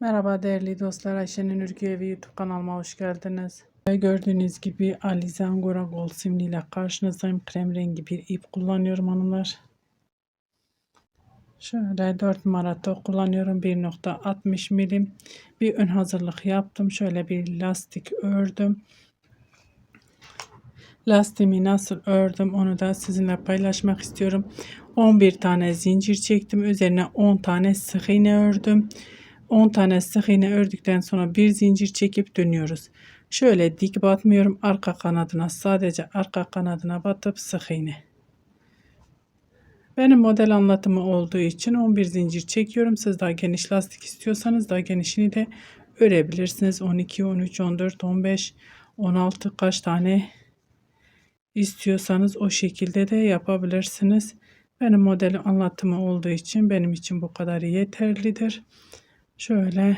Merhaba değerli dostlar. Ayşe'nin Ürgü Evi YouTube kanalıma hoş geldiniz. Gördüğünüz gibi Alize Angora Gold simli ile karşınızdayım. Krem rengi bir ip kullanıyorum hanımlar. Şöyle 4 numara tok kullanıyorum. 1.60 milim. Bir ön hazırlık yaptım. Şöyle bir lastik ördüm. Lastiğimi nasıl ördüm onu da sizinle paylaşmak istiyorum. 11 tane zincir çektim. Üzerine 10 tane sık iğne ördüm. 10 tane sık iğne ördükten sonra bir zincir çekip dönüyoruz. Şöyle dik batmıyorum. Arka kanadına sadece arka kanadına batıp sık iğne. Benim model anlatımı olduğu için 11 zincir çekiyorum. Siz daha geniş lastik istiyorsanız daha genişini de örebilirsiniz. 12, 13, 14, 15, 16 kaç tane istiyorsanız o şekilde de yapabilirsiniz. Benim model anlatımı olduğu için benim için bu kadar yeterlidir. Şöyle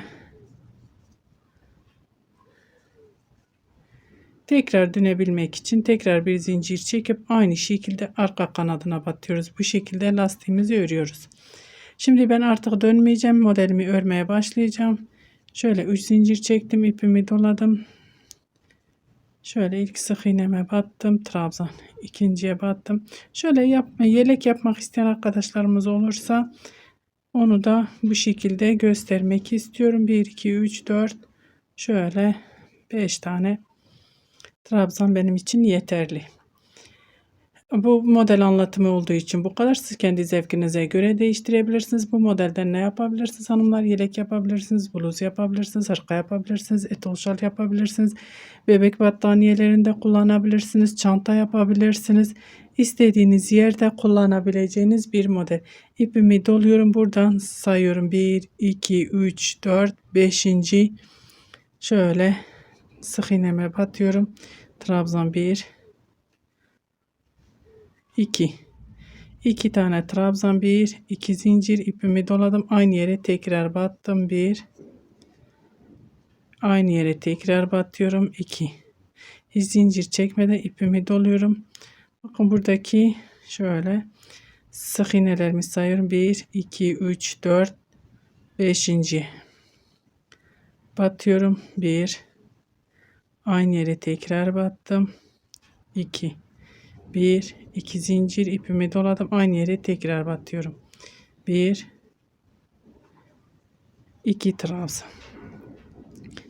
tekrar dönebilmek için tekrar bir zincir çekip aynı şekilde arka kanadına batıyoruz. Bu şekilde lastiğimizi örüyoruz. Şimdi ben artık dönmeyeceğim. Modelimi örmeye başlayacağım. Şöyle 3 zincir çektim. ipimi doladım. Şöyle ilk sık iğneme battım. Trabzan. ikinciye battım. Şöyle yapma, yelek yapmak isteyen arkadaşlarımız olursa onu da bu şekilde göstermek istiyorum. 1, 2, 3, 4 şöyle 5 tane trabzan benim için yeterli. Bu model anlatımı olduğu için bu kadar. Siz kendi zevkinize göre değiştirebilirsiniz. Bu modelden ne yapabilirsiniz hanımlar? Yelek yapabilirsiniz, bluz yapabilirsiniz, hırka yapabilirsiniz, etol şal yapabilirsiniz. Bebek battaniyelerinde kullanabilirsiniz, çanta yapabilirsiniz. İstediğiniz yerde kullanabileceğiniz bir model. İpimi doluyorum. Buradan sayıyorum. 1, 2, 3, 4, 5. Şöyle sık iğneme batıyorum. Trabzan 1, 2. 2 tane trabzan 1, 2 zincir ipimi doladım. Aynı yere tekrar battım. 1, aynı yere tekrar batıyorum. 2. Hiç zincir çekmeden ipimi doluyorum. Bakın buradaki şöyle sık iğnelerimi sayıyorum. 1, 2, 3, 4, 5. Batıyorum. 1. Aynı yere tekrar battım. 2. 1, 2 zincir ipimi doladım. Aynı yere tekrar batıyorum. 1, 2 trabzan.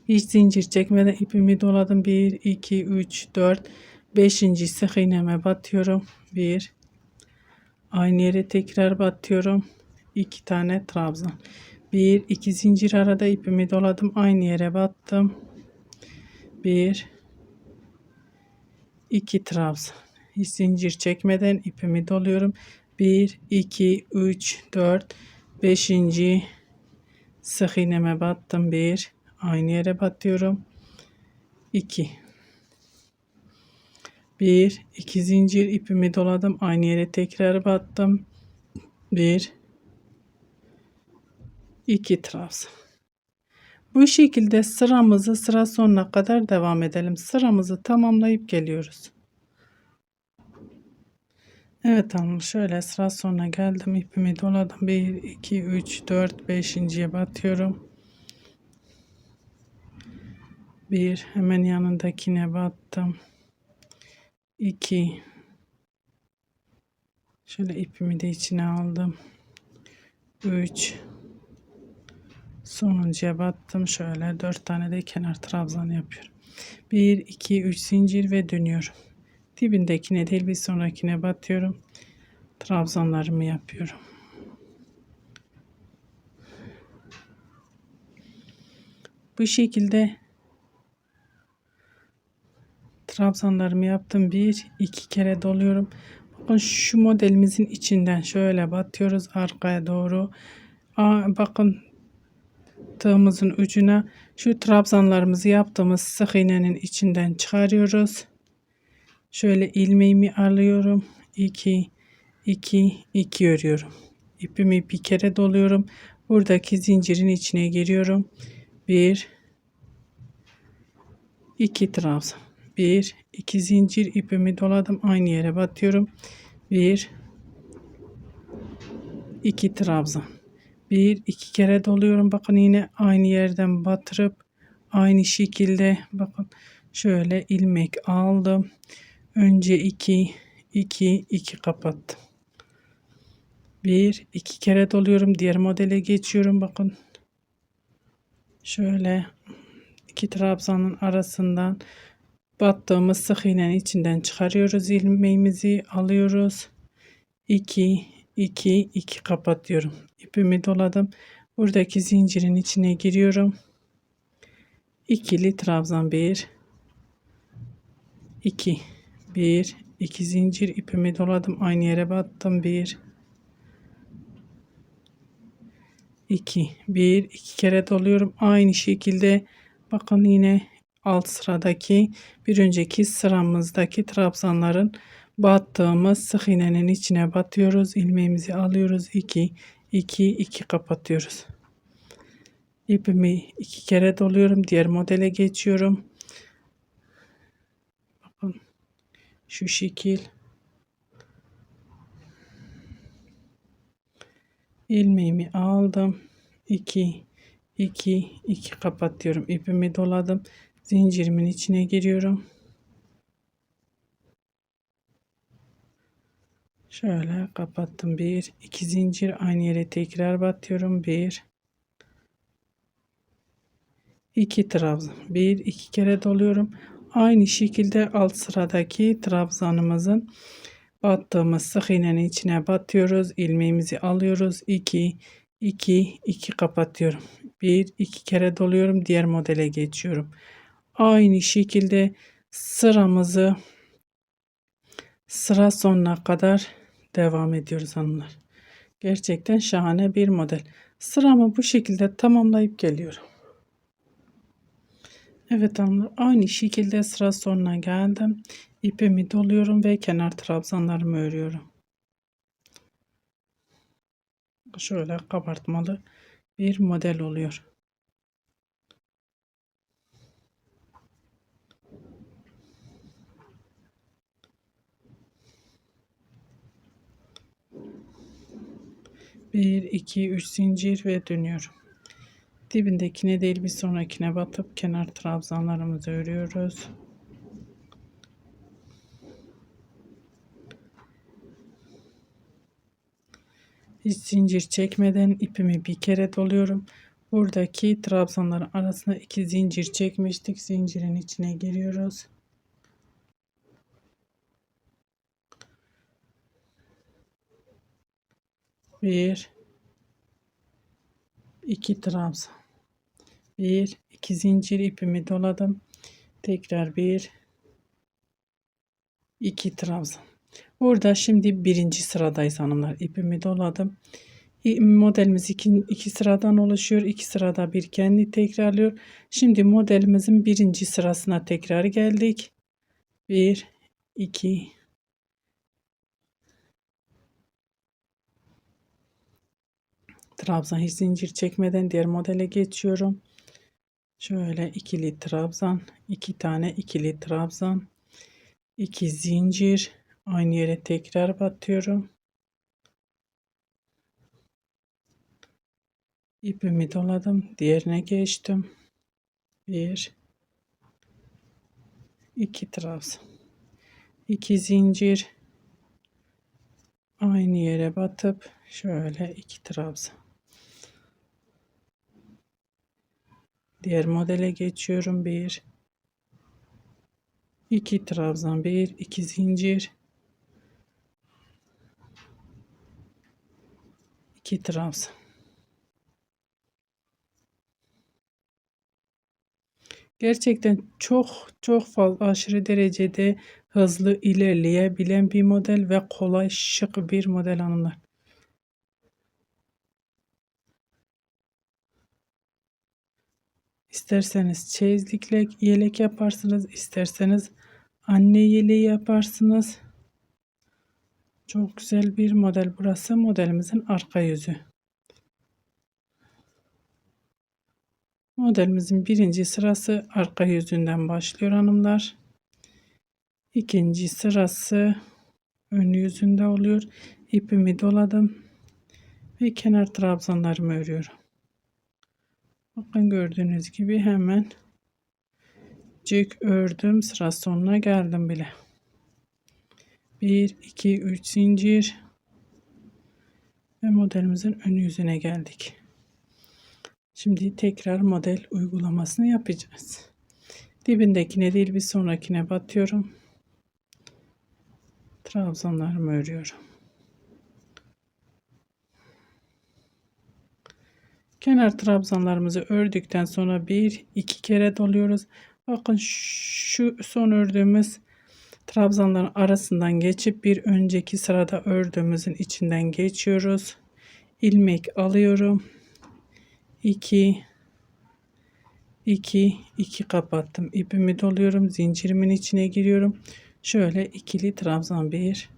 Hiç zincir çekmeden ipimi doladım. 1, 2, 3, 4, 5. sık iğneme batıyorum. 1 aynı yere tekrar batıyorum. 2 tane trabzan. 1 2 zincir arada ipimi doladım. Aynı yere battım. 1 2 trabzan. Hiç zincir çekmeden ipimi doluyorum. 1 2 3 4 5. sık iğneme battım. 1 aynı yere batıyorum. 2 1 2 zincir ipimi doladım aynı yere tekrar battım 1 2 trabzan bu şekilde sıramızı sıra sonuna kadar devam edelim sıramızı tamamlayıp geliyoruz Evet hanım şöyle sıra sonuna geldim. İpimi doladım. 1 2 3 4 5.ye batıyorum. 1 hemen yanındakine battım. 2 şöyle ipimi de içine aldım. 3 sonuncuya battım. Şöyle 4 tane de kenar trabzan yapıyorum. 1 2 3 zincir ve dönüyorum dibindekine değil bir sonrakine batıyorum trabzanlarımı yapıyorum bu şekilde trabzanlarımı yaptım. Bir, iki kere doluyorum. Bakın şu modelimizin içinden şöyle batıyoruz arkaya doğru. Aa, bakın tığımızın ucuna şu trabzanlarımızı yaptığımız sık iğnenin içinden çıkarıyoruz. Şöyle ilmeğimi alıyorum. 2 2 2 örüyorum. İpimi bir kere doluyorum. Buradaki zincirin içine giriyorum. 1 2 trabzan. 1 2 zincir ipimi doladım aynı yere batıyorum 1 2 trabzan Bir iki kere doluyorum. Bakın yine aynı yerden batırıp aynı şekilde bakın şöyle ilmek aldım. Önce iki iki iki kapattım. Bir iki kere doluyorum. Diğer modele geçiyorum. Bakın şöyle iki trabzanın arasından battığımız sık iğnenin içinden çıkarıyoruz ilmeğimizi alıyoruz 2 2 2 kapatıyorum ipimi doladım buradaki zincirin içine giriyorum ikili trabzan 1 2 1 2 zincir ipimi doladım aynı yere battım 1 2 1 2 kere doluyorum aynı şekilde bakın yine alt sıradaki bir önceki sıramızdaki trabzanların battığımız sık iğnenin içine batıyoruz. ilmeğimizi alıyoruz. 2 2 2 kapatıyoruz. İpimi iki kere doluyorum. Diğer modele geçiyorum. Bakın şu şekil. ilmeğimi aldım. 2 2 2 kapatıyorum. İpimi doladım zincirimin içine giriyorum. Şöyle kapattım. Bir, iki zincir aynı yere tekrar batıyorum. Bir, iki trabzan. Bir, iki kere doluyorum. Aynı şekilde alt sıradaki trabzanımızın battığımız sık iğnenin içine batıyoruz. ilmeğimizi alıyoruz. 2 2 2 kapatıyorum. Bir, iki kere doluyorum. Diğer modele geçiyorum aynı şekilde sıramızı sıra sonuna kadar devam ediyoruz hanımlar. Gerçekten şahane bir model. Sıramı bu şekilde tamamlayıp geliyorum. Evet hanımlar aynı şekilde sıra sonuna geldim. İpimi doluyorum ve kenar trabzanlarımı örüyorum. Şöyle kabartmalı bir model oluyor. Bir, iki, üç zincir ve dönüyorum. Dibindekine değil bir sonrakine batıp kenar trabzanlarımızı örüyoruz. Hiç zincir çekmeden ipimi bir kere doluyorum. Buradaki trabzanların arasına iki zincir çekmiştik. Zincirin içine giriyoruz. bir iki trabzan bir iki zincir ipimi doladım. Tekrar bir iki trabzan. Burada şimdi birinci sıradayız hanımlar. İpimi doladım. Modelimiz iki, iki sıradan oluşuyor. İki sırada bir kendi tekrarlıyor. Şimdi modelimizin birinci sırasına tekrar geldik. Bir iki trabzan hiç zincir çekmeden diğer modele geçiyorum. Şöyle ikili trabzan, iki tane ikili trabzan, iki zincir aynı yere tekrar batıyorum. İpimi doladım, diğerine geçtim. Bir, iki trabzan, iki zincir aynı yere batıp şöyle iki trabzan. Diğer modele geçiyorum. 1 2 trabzan. 1 2 zincir. 2 trabzan. Gerçekten çok çok fazla aşırı derecede hızlı ilerleyebilen bir model ve kolay şık bir model hanımlar. İsterseniz çeyizlikle yelek yaparsınız. isterseniz anne yeleği yaparsınız. Çok güzel bir model burası. Modelimizin arka yüzü. Modelimizin birinci sırası arka yüzünden başlıyor hanımlar. İkinci sırası ön yüzünde oluyor. İpimi doladım Ve kenar trabzanlarımı örüyorum. Bakın gördüğünüz gibi hemen cik ördüm. Sıra sonuna geldim bile. 1, 2, 3 zincir. Ve modelimizin ön yüzüne geldik. Şimdi tekrar model uygulamasını yapacağız. Dibindekine değil bir sonrakine batıyorum. Trabzanlarımı örüyorum. Kenar trabzanlarımızı ördükten sonra bir iki kere doluyoruz. Bakın şu son ördüğümüz trabzanların arasından geçip bir önceki sırada ördüğümüzün içinden geçiyoruz. ilmek alıyorum. 2 2 2 kapattım. İpimi doluyorum. Zincirimin içine giriyorum. Şöyle ikili trabzan 1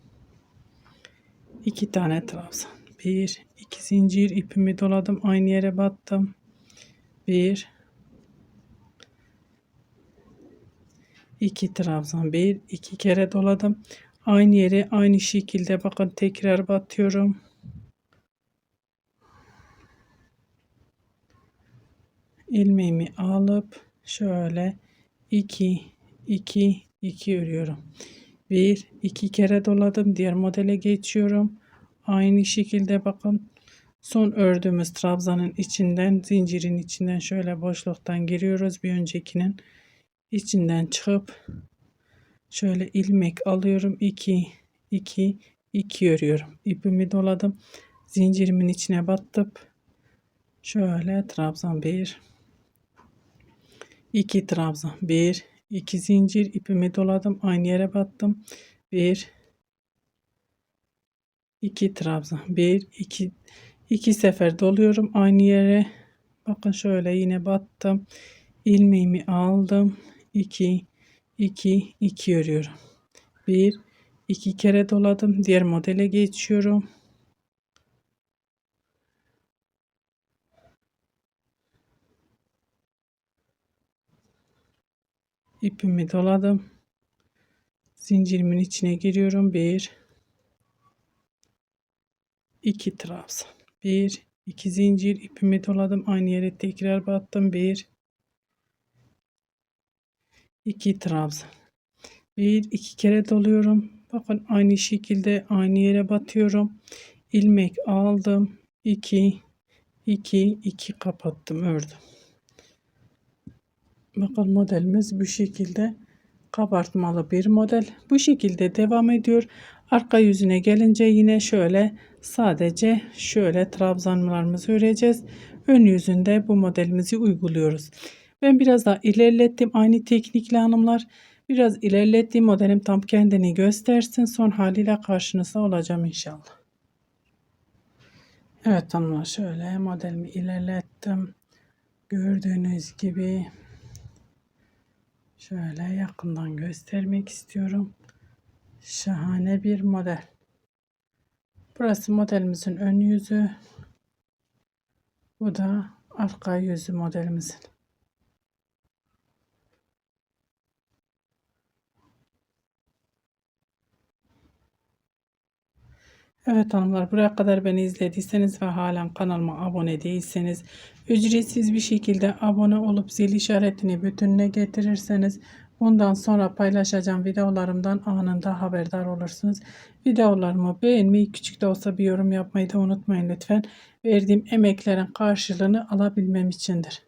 2 tane trabzan. 1 2 zincir ipimi doladım. Aynı yere battım. 1 2 trabzan 1 2 kere doladım. Aynı yere aynı şekilde bakın tekrar batıyorum. ilmeğimi alıp şöyle 2 2 2 örüyorum. 1 2 kere doladım. Diğer modele geçiyorum. Aynı şekilde bakın son ördüğümüz trabzanın içinden zincirin içinden şöyle boşluktan giriyoruz. Bir öncekinin içinden çıkıp şöyle ilmek alıyorum. 2 2 2 örüyorum. İpimi doladım. Zincirimin içine battıp şöyle trabzan 1 2 trabzan 1 2 zincir ipimi doladım aynı yere battım 1 2 trabzan 1 2 2 sefer doluyorum aynı yere. Bakın şöyle yine battım. İlmeğimi aldım. 2 2 2 örüyorum. 1 2 kere doladım. Diğer modele geçiyorum. İpimi doladım. Zincirimin içine giriyorum. 1 2 trabzan. 1 2 zincir ipimi doladım. Aynı yere tekrar battım. 1 2 trabzan. 1 2 kere doluyorum. Bakın aynı şekilde aynı yere batıyorum. ilmek aldım. 2 2 2 kapattım ördüm. Bakın modelimiz bu şekilde kabartmalı bir model. Bu şekilde devam ediyor. Arka yüzüne gelince yine şöyle sadece şöyle trabzanlarımızı öreceğiz. Ön yüzünde bu modelimizi uyguluyoruz. Ben biraz daha ilerlettim aynı teknikle hanımlar. Biraz ilerlettiğim modelim tam kendini göstersin. Son haliyle karşınızda olacağım inşallah. Evet hanımlar şöyle modelimi ilerlettim. Gördüğünüz gibi Şöyle yakından göstermek istiyorum. Şahane bir model. Burası modelimizin ön yüzü. Bu da arka yüzü modelimizin. Evet hanımlar buraya kadar beni izlediyseniz ve halen kanalıma abone değilseniz ücretsiz bir şekilde abone olup zil işaretini bütününe getirirseniz bundan sonra paylaşacağım videolarımdan anında haberdar olursunuz. Videolarımı beğenmeyi küçük de olsa bir yorum yapmayı da unutmayın lütfen. Verdiğim emeklerin karşılığını alabilmem içindir.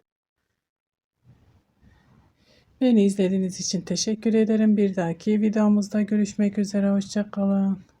Beni izlediğiniz için teşekkür ederim. Bir dahaki videomuzda görüşmek üzere. Hoşçakalın.